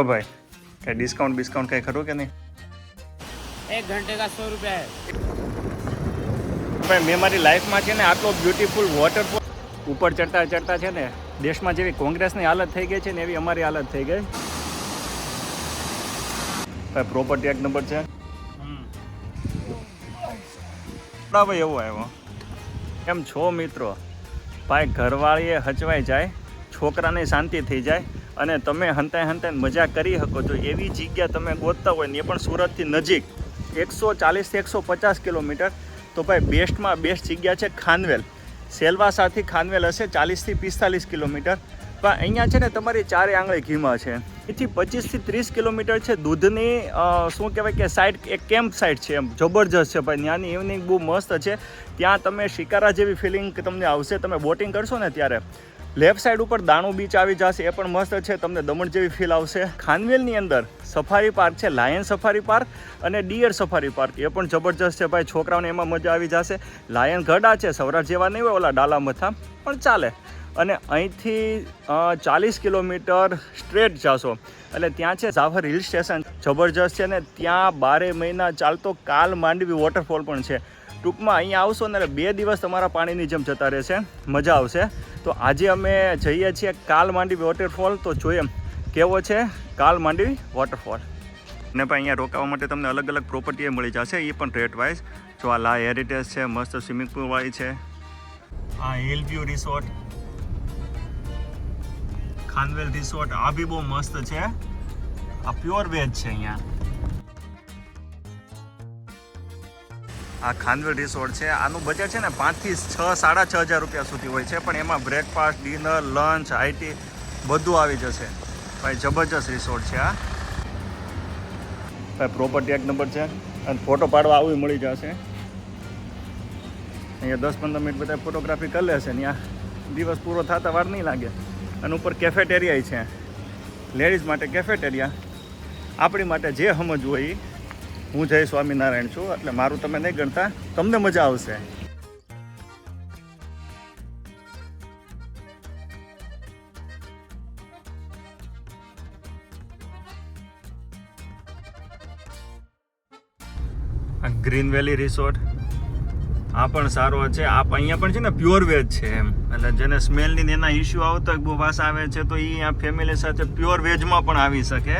તો ભાઈ કઈ ડિસ્કાઉન્ટ બિસ્કાઉન્ટ કઈ ખરું કે નહીં एक घंटे का सौ रुपया है ભાઈ મેં મારી લાઈફમાં છે ને આટલો બ્યુટીફુલ વોટરફોલ ઉપર ચડતા ચડતા છે ને દેશમાં જેવી કોંગ્રેસની હાલત થઈ ગઈ છે ને એવી અમારી હાલત થઈ ગઈ ભાઈ પ્રોપર્ટી એક નંબર છે ના ભાઈ એવું આવ્યો એમ છો મિત્રો ભાઈ ઘરવાળીએ હચવાઈ જાય છોકરાને શાંતિ થઈ જાય અને તમે હંતાય હંતાય મજા કરી શકો છો. એવી જગ્યા તમે ગોતતા હોય ને એ પણ સુરતથી નજીક. એકસો ચાલીસથી એકસો પચાસ કિલોમીટર. તો ભાઈ બેસ્ટમાં બેસ્ટ જગ્યા છે ખાનવેલ. સેલવાસાથી ખાનવેલ હશે ચાલીસથી પિસ્તાલીસ કિલોમીટર. પણ અહીંયા છે ને તમારી ચારે આંગળી ઘીમાં છે. એથી પચીસથી ત્રીસ કિલોમીટર છે દૂધની શું કહેવાય કે સાઈડ, એક કેમ્પ સાઇડ છે એમ. જબરજસ્ત છે ભાઈ. ત્યાંની ઇવનિંગ બહુ મસ્ત છે. ત્યાં તમે શિકારા જેવી ફિલિંગ તમને આવશે. તમે બોટિંગ કરશો ને ત્યારે. લેફ્ટ સાઈડ ઉપર દાણુ બીચ આવી જશે, એ પણ મસ્ત છે, તમને દમણ જેવી ફીલ આવશે. ખાનવેલની અંદર સફારી પાર્ક છે લાયન સફારી પાર્ક અને ડિયર સફારી પાર્ક, એ પણ જબરજસ્ત છે ભાઈ, છોકરાઓને એમાં મજા આવી જશે. લાયન ગઢા છે સૌરાષ્ટ્ર જેવા નહીં હોય, ઓલા ડાલા મથા, પણ ચાલે. અને અહીંથી ચાલીસ કિલોમીટર સ્ટ્રેટ જશો. એટલે ત્યાં છે, ઝાફર હિલ સ્ટેશન, જબરજસ્ત છે ને ત્યાં બારે મહિના ચાલતો કાલ માંડવી વોટરફોલ પણ છે. ટૂંકમાં અહીંયા આવશો ને બે દિવસ તમારા પાણીની જેમ જતા રહેશે. મજા આવશે. તો આજે અમે જઈએ છીએ કાલ માંડવી વોટરફોલ તો જોઈએ કેવો છે કાલ માંડવી વોટરફોલ ને ભાઈ અહીંયા રોકાવા માટે તમને અલગ અલગ પ્રોપર્ટી મળી જશે, એ પણ રેટ વાઇઝ જો આ લા હેરિટેજ છે, મસ્ત સ્વિમિંગ પુલ વાળી છે. આ hill view resort Khanvel resort આ બી બહુ મસ્ત છે. આ પ્યોર વેજ છે અહીંયા. આ ખાનવેલ રિસોર્ટ છે. આનું બજેટ છે ને પાંચથી છ, સાડા છ હજાર રૂપિયા સુધી હોય છે. પણ એમાં બ્રેકફાસ્ટ ડિનર લંચ આઈટી બધું આવી જશે. ભાઈ, જબરજસ્ત રિસોર્ટ છે આ. ભાઈ પ્રોપર્ટી એક નંબર છે. અને ફોટો પાડવા આવું મળી જશે. અહીંયા દસ પંદર મિનિટ બધા ફોટોગ્રાફી કરી લેશે ને ત્યાં દિવસ પૂરો થતા વાર નહીં લાગે. અને ઉપર કેફેટેરિયા છે. લેડીઝ માટે કેફેટેરિયા આપણી માટે જે સમજવું હોય એ હું જય સ્વામિનારાયણ છું, એટલે મારું તમે નહીં ગણતા, તમને મજા આવશે. આ ગ્રીન વેલી રિસોર્ટ, આ પણ સારો છે, આ અહીંયા પણ છે ને પ્યોર વેજ છે એમ. એટલે જેને સ્મેલની એના ઇસ્યુ આવતો બહુ વાસ આવે છે, તો એ આ ફેમિલી સાથે પ્યોર વેજમાં પણ આવી શકે.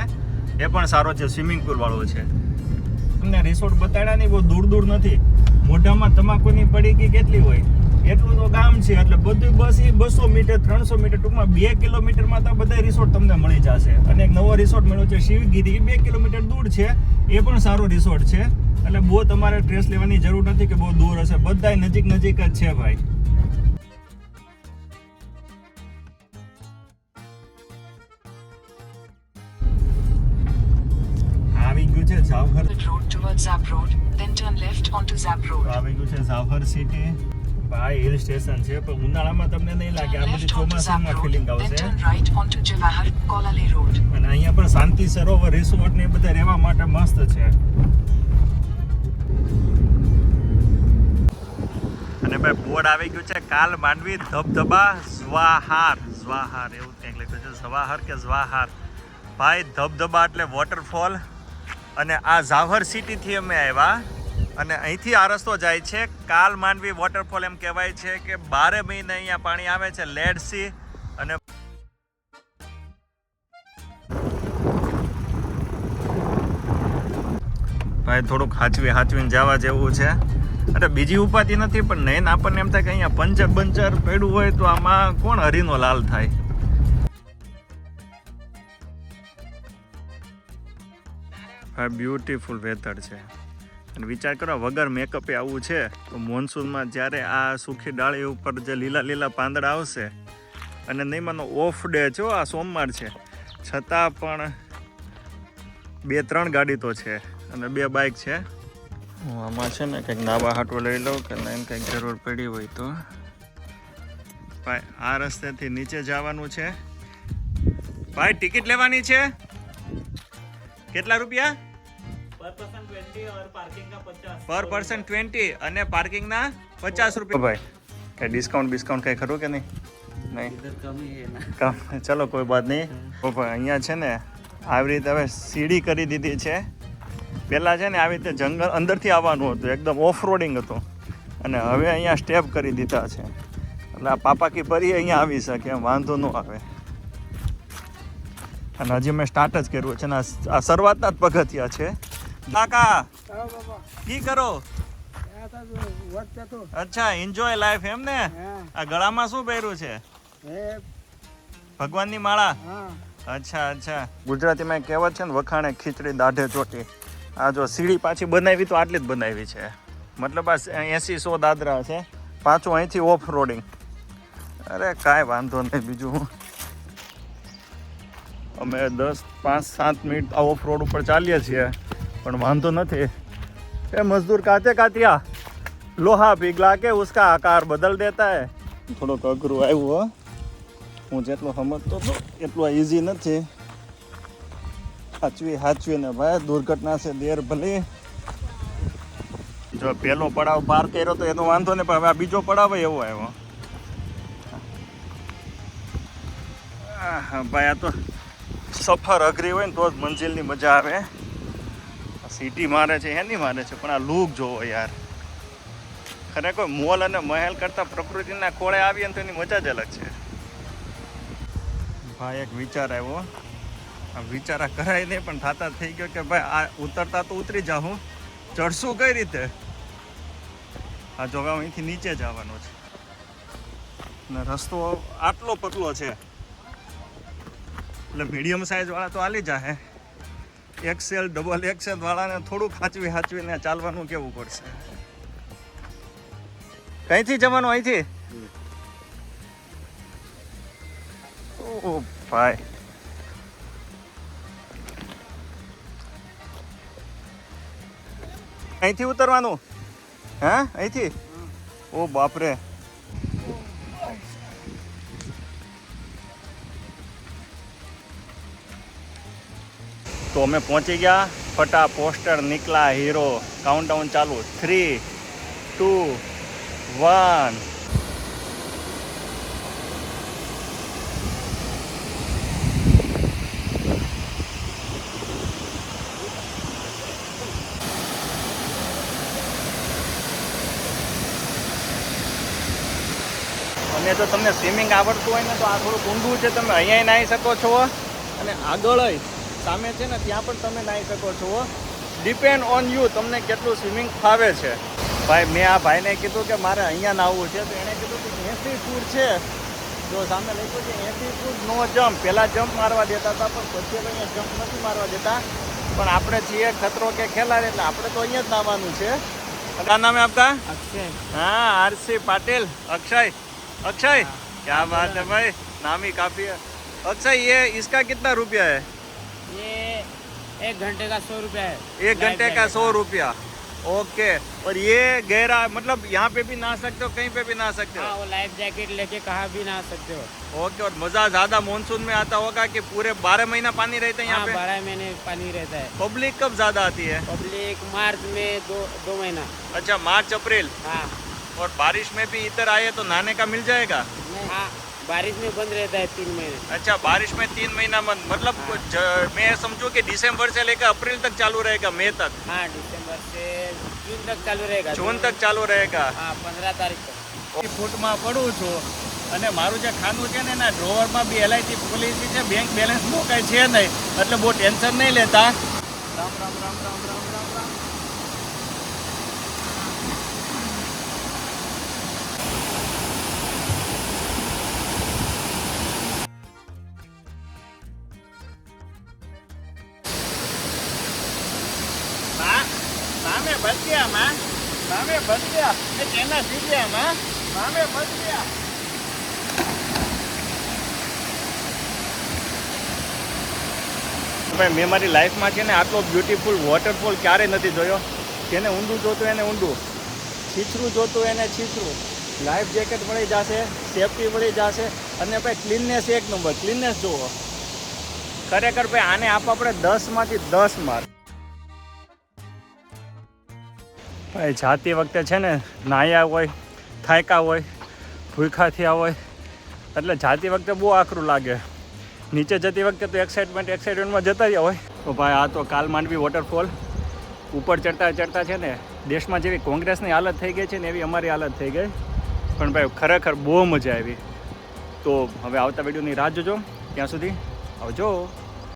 એ પણ સારો છે, સ્વિમિંગ પુલવાળો છે. તમને રિસોર્ટ બતાડ્યા નહીં બહુ દૂર દૂર નથી. મોઢામાં તમાકુની પડીકી કેટલી હોય? એટલું તો ગામ છે, એટલે બધું બસ એ બસો મીટર, ત્રણસો મીટર ટૂંકમાં બે કિલોમીટરમાં તો બધા રિસોર્ટ તમને મળી જશે. અને એક નવો રિસોર્ટ મળ્યો છે શિવગીરી, એ બે કિલોમીટર દૂર છે, એ પણ સારો રિસોર્ટ છે. એટલે બહુ તમારે ટ્રેસ લેવાની જરૂર નથી કે બહુ દૂર હશે. બધા નજીક નજીક જ છે ભાઈ. જાવહર Wood Road towards Zap Road, then turn left onto Zap Road. આવી ગયું છે ઝાફર સિટી ભાઈ હિલ સ્ટેશન છે પણ ઉનાળામાં તમને નહીં લાગે. આ બધી ચોમાસામાં ફિલિંગ then આવશે. turn right onto Jawahar Kolale Road. અને અહીંયા પણ શાંતિ સરોવર રિસોર્ટ ને બધા રહેવા માટે મસ્ત છે. અને ભાઈ બોર્ડ આવી ગયું છે કાલ માંડવી ધબધબા સ્વાહાર. સ્વાહાર એવું કંઈક લખ્યું છે. સ્વાહાર કે સ્વાહાર? ભાઈ ધબધબા એટલે વોટરફોલ અને આ ઝાવર સિટીથી અમે આવ્યા. અને અહીંથી આ રસ્તો જાય છે. કાલ માંડવી વોટરફોલ એમ કહેવાય છે કે બારે મહિને અહીંયા પાણી આવે છે. લેડ સી અને ભાઈ થોડુંક હાચવી હાચવીને જવા જેવું છે. અરે બીજી ઉપાધિ નથી, પણ નહીં આપણને એમ થાય કે અહીંયા પંચર બંચર પડ્યું હોય તો આમાં કોણ હરીનો લાલ થાય? ભાઈ બ્યુટીફુલ વેધર છે. અને વિચાર કરો, વગર મેકઅપે આવવું છે, તો મોન્સૂનમાં જ્યારે આ સૂખી ડાળી ઉપર જે લીલા લીલા પાંદડા આવશે, અને નહીં માનો ઓફ ડે છો આ સોમવાર છે, છતાં પણ બે ત્રણ ગાડી તો છે અને બે બાઇક છે. હું આમાં છે ને કંઈક નાવા હાટો લઈ લઉં કે નહીં કંઈક જરૂર પડી હોય તો. ભાઈ, આ રસ્તેથી નીચે જવાનું છે. ભાઈ ટિકિટ લેવાની છે? કેટલા રૂપિયા? પર પર્સન ટ્વેન્ટી અને પાર્કિંગના પચાસ રૂપિયા. ભાઈ કઈ ડિસ્કાઉન્ટ બિસ્કાઉન્ટ કઈ ખરું કે નહીં? નહીં? કમ ચલો કોઈ વાત નહીં. ભાઈ અહીંયા છે ને આવી રીતે હવે સીડી કરી દીધી છે. પહેલાં છે ને આવી રીતે જંગલ અંદરથી આવવાનું હતું એકદમ ઓફ રોડિંગ હતું. અને હવે અહીંયા સ્ટેપ કરી દીધા છે. એટલે આ પાપા કી પરી અહીંયા આવી શકે એમ વાંધો ન આવે. અને હજી મેં સ્ટાર્ટ જ કર્યું છે અને આ શરૂઆતના જ પગથિયા છે. કાકા કી કરો. અચ્છા એન્જોય લાઈફ એમ ને? આ ગળામાં શું પહેર્યું છે? ભગવાનની માળા? અચ્છા અચ્છા. ગુજરાતીમાં એક કહેવત છે ને વખાણે ખીચડી દાઢે ચોટી. આ જો સીડી પાછી બનાવી તો આટલી જ બનાવી છે. મતલબ આ એસી સો દાદરા છે. પાછું અહીંથી ઓફ રોડિંગ અરે કાંઈ વાંધો નહીં બીજું અમે દસ પાંચ સાત મિનિટ આ ઓફ રોડ ઉપર ચાલીએ છીએ. પણ વાંધો નથી. એ મજદૂર કાતે કાતિયા લોહા પીગલા કે ઉસકા આકાર બદલ દેતા હે? થોડોક અઘરું આવ્યું, હો. જેટલો સમજતો હતો એટલું ઇઝી નથી. સાચવી સાચવી ને ભાઈ, દુર્ઘટના છે દેર ભલે. જો પેલો પડાવ પાર કર્યો તો એનો વાંધો નહીં, પણ હવે આ બીજો પડાવ એવો આવ્યો. ભાઈ, આ તો સફર અઘરી હોય ને તો જ મંજિલની મજા આવે. સિટી મારે છે, એની મારે છે, પણ આ લુક જોવો યાર. ખરેખર મોલ અને મહેલ કરતાં પ્રકૃતિના ખોળે આવીએ ને તો એની મજા જ અલગ છે. ભાઈ, એક વિચાર આવ્યો. આ વિચાર કરાય નહીં, પણ થતા થઈ ગયો કે ભાઈ, આ ઉતરતા તો ઉતરી જાઉં ચડશું કઈ રીતે? આ જોગા અહીંથી નીચે જવાનો છે. ને રસ્તો આટલો પતલો છે. એટલે મીડિયમ સાઇઝ વાળા તો આલી જાહે. એક્સેલ ડબલ એક્સેલ વાળાને થોડું ખાચવી હાચવીને ચાલવાનું કેવું પડશે? કઈથી જવાનું અહીંથી? ઓ ભાઈ. અહીંથી ઉતરવાનું? હે? અહીંથી? ઓ બાપરે. તો અમે પહોંચી ગયા. ફટા પોસ્ટર નીકળા હીરો કાઉન્ટડાઉન ચાલુ. થ્રી ટુ વન અને જો તમને સ્વિમિંગ આવડતું હોય ને, તો આ થોડુંક ઊંડું છે. તમે અહીંયા નાહી શકો છો. અને આગળ સામે છે ને ત્યાં પણ તમે નાહી શકો છો ડિપેન્ડ ઓન યુ તમને કેટલું સ્વિમિંગ ફાવે છે ભાઈ મેં આ ભાઈને કીધું કે મારે અહીંયા નાહવું છે તો એણે કીધું કે એસી ફૂટ છે જો સામે લખ્યું છે એસી ફૂટ નો જમ્પ પહેલાં જમ્પ મારવા દેતા હતા પણ પછી હવે અહીંયા જમ્પ નથી મારવા દેતા પણ આપણે છીએ ખતરો કે ખેલાડી એટલે આપણે તો અહીંયા જ નાહવાનું છે क्या नाम है आपका अक्षय हाँ आरसी पाटिल अक्षय अक्षय क्या बात है भाई नाम ही काफी है अक्षय ये इसका कितना रुपया है ये एक घंटे का सौ रुपया है। एक घंटे का सौ रुपया। ओके और ये गहरा मतलब यहाँ पे भी नहा सकते हो कहीं पे भी नहा सकते हाँ? हो वो लाइफ जैकेट लेके कहा भी नहा सकते हो। ओके और मज़ा ज़्यादा मानसून में आता होगा कि पूरे बारह महीना पानी रहता है हाँ यहाँ पे? बारह महीने पानी रहता है। पब्लिक कब ज़्यादा आती है? पब्लिक मार्च में दो दो महीना। अच्छा मार्च अप्रैल? हाँ। और बारिश में भी इधर आए तो नहाने का मिल जाएगा? हाँ बारिश में बंद रहता है तीन महीने अच्छा बारिश में तीन महीना बंद मतलब ज- मैं समझू कि दिसंबर से लेकर अप्रैल तक चालू रहेगा मई तक हाँ दिसंबर से जून तक चालू रहेगा જૂન તક ચાલુ રહેગા हाँ पंद्रह तारीख तक ફૂટમાં પડું છું અને મારું જે ખાનું છે ને એના ડ્રોવરમાં બી એલઆઈસી પોલિસી છે બેંક બેલેન્સ બહુ કાંઈ છે નહીં એટલે બહુ ટેન્શન નહીં લેતા રામ રામ રામ રામ રામ રામ રામ મામે બસ ગયા માં મામે બસ ગયા એ કેના સી ગયા માં મામે બસ ભાઈ મેં મારી લાઈફમાં છે ને આટલો બ્યુટીફુલ વોટરફોલ ક્યારેય નથી જોયો? જેને ઊંડું જોતું એને ઊંડું, છીછરું જોતું એને છીછરું. લાઈફ જેકેટ મળી જશે સેફટી મળી જશે, અને ભાઈ ક્લીનનેસ એક નંબર ક્લીનનેસ જુઓ ખરેખર ભાઈ આને આપ આપણે દસમાંથી દસ માર્ક ભાઈ, જાતી વખતે છે ને નાયા હોય, થાયકા હોય ભૂખા થયા હોય, એટલે જાતી વખતે બહુ આકરું લાગે. નીચે જતી વખતે તો એક્સાઇટમેન્ટ એક્સાઇટમેન્ટમાં જતા રહ્યા હોય. તો ભાઈ, આ તો કાલ માંડવી વોટરફોલ ઉપર ચડતા ચડતા છે ને દેશમાં જેવી કોંગ્રેસની હાલત થઈ ગઈ છે ને એવી અમારી હાલત થઈ ગઈ. પણ ભાઈ, ખરેખર બહુ મજા આવી. તો હવે આવતા વિડીયોની રાહ જોજો. ત્યાં સુધી આવજો.